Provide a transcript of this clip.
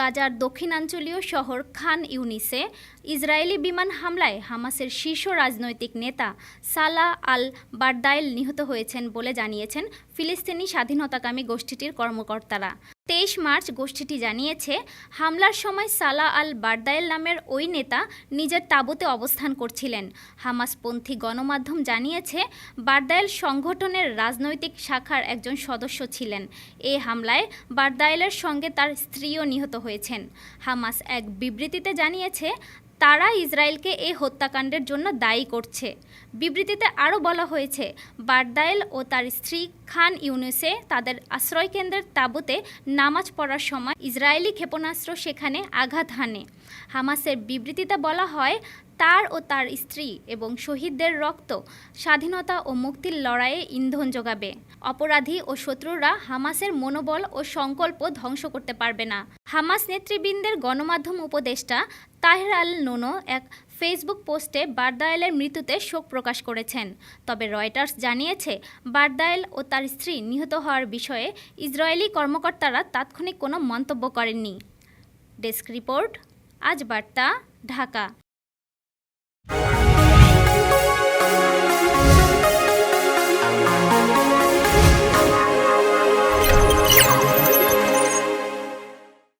গাজার দক্ষিণাঞ্চলীয় শহর খান ইউনিসে ইসরায়েলি বিমান হামলায় হামাসের শীর্ষ রাজনৈতিক নেতা সালা আল বারদাইল নিহত হয়েছেন বলে জানিয়েছেন ফিলিস্তিনি স্বাধীনতাকামী গোষ্ঠীটির কর্মকর্তারা। তেইশ মার্চ গোষ্ঠীটি জানিয়েছে, হামলার সময় সালা আল বারদায়েল নামের ওই নেতা নিজের তাঁবুতে অবস্থান করছিলেন। হামাসপন্থী গণমাধ্যম জানিয়েছে, বারদায়েল সংগঠনের রাজনৈতিক শাখার একজন সদস্য ছিলেন। এই হামলায় বারদায়েলের সঙ্গে তার স্ত্রীও নিহত হয়েছেন। হামাস এক বিবৃতিতে জানিয়েছে তারা ইসরায়েলকে এই হত্যাকাণ্ডের জন্য দায়ী করছে। বিবৃতিতে আরও বলা হয়েছে, বারদায়েল ও তার স্ত্রী খান ইউনুসে তাদের আশ্রয়কেন্দ্রের তাঁবুতে নামাজ পড়ার সময় ইসরায়েলি ক্ষেপণাস্ত্র সেখানে আঘাত হানে। হামাসের বিবৃতিতে বলা হয়, তার ও তার স্ত্রী এবং শহীদদের রক্ত, স্বাধীনতা ও মুক্তির লড়াইয়ে ইন্ধন যোগাবে। অপরাধী ও শত্রুরা হামাসের মনোবল ও সংকল্প ধ্বংস করতে পারবে না। হামাস নেতৃবৃন্দের গণমাধ্যম উপদেষ্টা তাহের আল নোনো এক ফেসবুক পোস্টে বারদায়েলের মৃত্যুতে শোক প্রকাশ করেছেন। তবে রয়টার্স জানিয়েছে, বারদায়েল ও তার স্ত্রী নিহত হওয়ার বিষয়ে ইসরায়েলি কর্মকর্তারা তাৎক্ষণিক কোনো মন্তব্য করেননি। ডেস্ক রিপোর্ট, আজ বার্তা, ঢাকা।